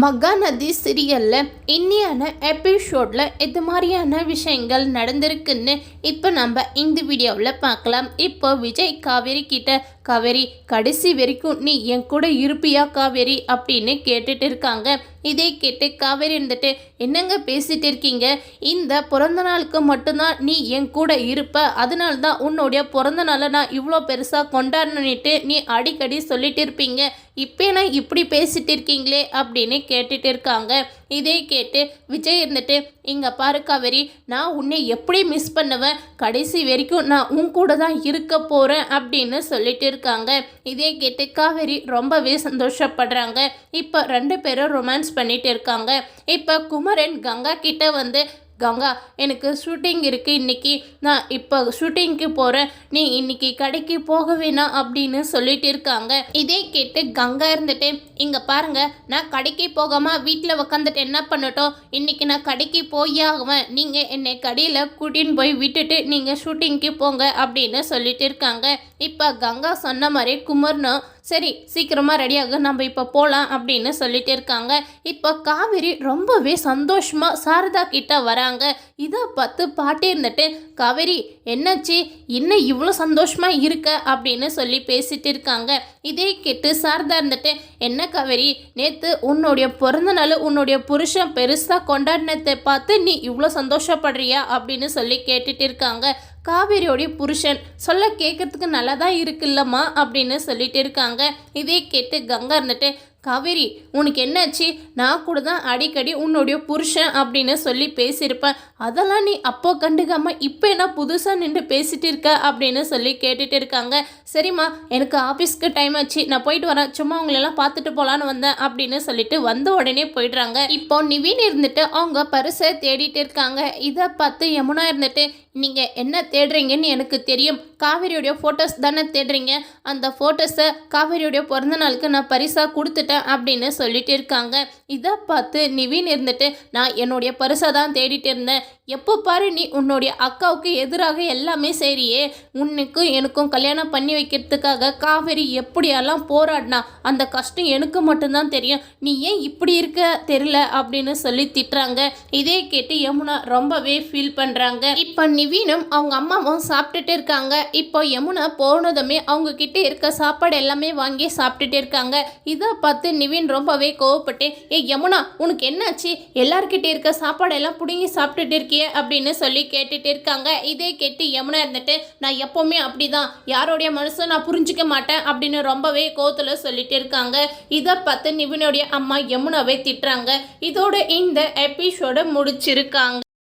மகாநதி சீரியலில் இன்னியான எபிசோடில் இது மாதிரியான விஷயங்கள் நடந்திருக்குன்னு இப்போ நம்ம இந்த வீடியோவில் பார்க்கலாம். இப்போ விஜய் காவேரி கிட்ட காவேரி கடைசி வரைக்கும் நீ என் கூட இருப்பியா காவேரி அப்படின்னு கேட்டுட்டு இருக்காங்க. இதை கேட்டு காவேரி இருந்துட்டு என்னங்க பேசிட்டு இருக்கீங்க? இந்த பிறந்த நாளுக்கு மட்டும்தான் நீ என் கூட இருப்ப. அதனால தான் உன்னுடைய பிறந்த நாளை நான் இவ்வளோ பெருசாக கொண்டாடணுன்னுட்டு நீ அடிக்கடி சொல்லிட்டு இருப்பீங்க. இப்போ நான் இப்படி பேசிட்டு இருக்கீங்களே? அப்படின்னு கேட்டுட்டு இருக்காங்க. இதை கேட்டு விஜய் இருந்துட்டு இங்கே பாரு காவேரி நான் உன்னை எப்படி மிஸ் பண்ணுவேன்? கடைசி வரைக்கும் நான் உன் கூட தான் இருக்க போகிறேன் அப்படின்னு சொல்லிட்டு இருக்காங்க. இதே கேட்டு காவேரி ரொம்பவே சந்தோஷப்படுறாங்க. இப்போ ரெண்டு பேரும் ரொமான்ஸ் பண்ணிட்டு இருக்காங்க. இப்போ குமரன் கங்கா கிட்ட வந்து கங்கா எனக்கு ஷூட்டிங் இருக்குது இன்றைக்கி நான் இப்போ ஷூட்டிங்க்கு போகிறேன் நீ இன்னைக்கு கடைக்கு போக வேணாம் அப்படின்னு சொல்லிட்டு இருக்காங்க. இதே கேட்டு கங்கா இருந்துட்டு இங்கே பாருங்க நான் கடைக்கு போகாமல் வீட்டில் உக்காந்துட்டு என்ன பண்ணட்டும்? இன்றைக்கி நான் கடைக்கு போய் ஆகுவேன். நீங்கள் என்னை கடையில் கூட்டின்னு போய் விட்டுட்டு நீங்கள் ஷூட்டிங்க்கு போங்க அப்படின்னு சொல்லிட்டு இருக்காங்க. இப்போ கங்கா சொன்ன மாதிரி குமர்னும் சரி சீக்கிரமாக ரெடியாக நம்ம இப்போ போகலாம் அப்படின்னு சொல்லிட்டு இருக்காங்க. இப்போ காவேரி ரொம்பவே சந்தோஷமாக சாரதா கிட்ட வராங்க. இதை பார்த்து பாட்டி இருந்துட்டு காவேரி என்னாச்சு? இன்னும் இவ்வளோ சந்தோஷமாக இருக்க? அப்படின்னு சொல்லி பேசிட்டு இருக்காங்க. இதே கேட்டு சாரதா இருந்துட்டு என்ன காவேரி நேற்று உன்னுடைய பிறந்த நாள் உன்னுடைய புருஷன் பெருசாக கொண்டாடினத்தை பார்த்து நீ இவ்வளோ சந்தோஷப்படுறியா? அப்படின்னு சொல்லி கேட்டுட்டு இருக்காங்க. காவேரியோடைய புருஷன். சொல்ல கேட்கறதுக்கு நல்லா தான் இருக்குல்லம்மா அப்படின்னு சொல்லிட்டு இருக்காங்க. இதே கேட்டு கங்கா இருந்துட்டு காவேரி உனக்கு என்னாச்சு? நான் கூட தான் அடிக்கடி உன்னுடைய புருஷன் அப்படின்னு சொல்லி பேசியிருப்பேன். அதெல்லாம் நீ அப்போ கண்டுக்காமல் இப்போ என்ன புதுசாக நின்று பேசிட்டு இருக்க அப்படின்னு சொல்லி கேட்டுட்டு இருக்காங்க. சரிம்மா எனக்கு ஆஃபீஸ்க்கு டைம் ஆச்சு. நான் போயிட்டு வரேன். சும்மா அவங்களெல்லாம் பார்த்துட்டு போகலான்னு வந்தேன் அப்படின்னு சொல்லிட்டு வந்த உடனே போயிடுறாங்க. இப்போ நிவின் இருந்துட்டு அவங்க பரிசை தேடிட்டு இருக்காங்க. இதை பார்த்து யமுனா இருந்துட்டு நீங்கள் என்ன தேடுறீங்கன்னு எனக்கு தெரியும். காவேரியுடைய ஃபோட்டோஸ் தானே தேடுறீங்க. அந்த ஃபோட்டோஸை காவேரியுடைய பிறந்த நாளுக்கு நான் பரிசாக கொடுத்துட்டேன். அப்படின்னு சொல்லிட்டு இருக்காங்க. இதை பார்த்து நிவின் இருந்துட்டு நான் என்னுடைய பரிசை தான் தேடிட்டு இருந்தேன். எப்போ பாரு நீ உன்னுடைய அக்காவுக்கு எதிராக எல்லாமே சரியே உன்னுக்கும் எனக்கும் கல்யாணம் பண்ணி வைக்கிறதுக்காக காவேரி எப்படியெல்லாம் போராடினா அந்த கஷ்டம் எனக்கு மட்டும்தான் தெரியும். நீ ஏன் இப்படி இருக்க தெரியல? அப்படின்னு சொல்லி திட்டுறாங்க. இதே கேட்டு யமுனா ரொம்பவே ஃபீல் பண்ணுறாங்க இப்போ நிவீனும் அவங்க அம்மாவும் சாப்பிட்டுட்டு இருக்காங்க. இப்போ யமுனா போனதுமே அவங்க கிட்ட இருக்க சாப்பாடு எல்லாமே வாங்கி சாப்பிட்டுட்டு இருக்காங்க. இதை பார்த்து பார்த்து நிவின் ரொம்பவே கோவப்பட்டு ஏ யமுனா உனக்கு என்னாச்சு? எல்லார்கிட்ட இருக்க சாப்பாடெல்லாம் பிடுங்கி சாப்பிட்டுட்டு இருக்கியே? அப்படின்னு சொல்லி கேட்டுட்டு இருக்காங்க. இதே கேட்டு யமுனா இருந்துட்டு நான் எப்போவுமே அப்படிதான். யாரோடைய மனசும் நான் புரிஞ்சுக்க மாட்டேன் அப்படின்னு ரொம்பவே கோவத்தில் சொல்லிட்டு இருக்காங்க. இதை பார்த்து நிவினுடைய அம்மா யமுனாவே திட்டுறாங்க. இதோட இந்த எபிசோட முடிச்சிருக்காங்க.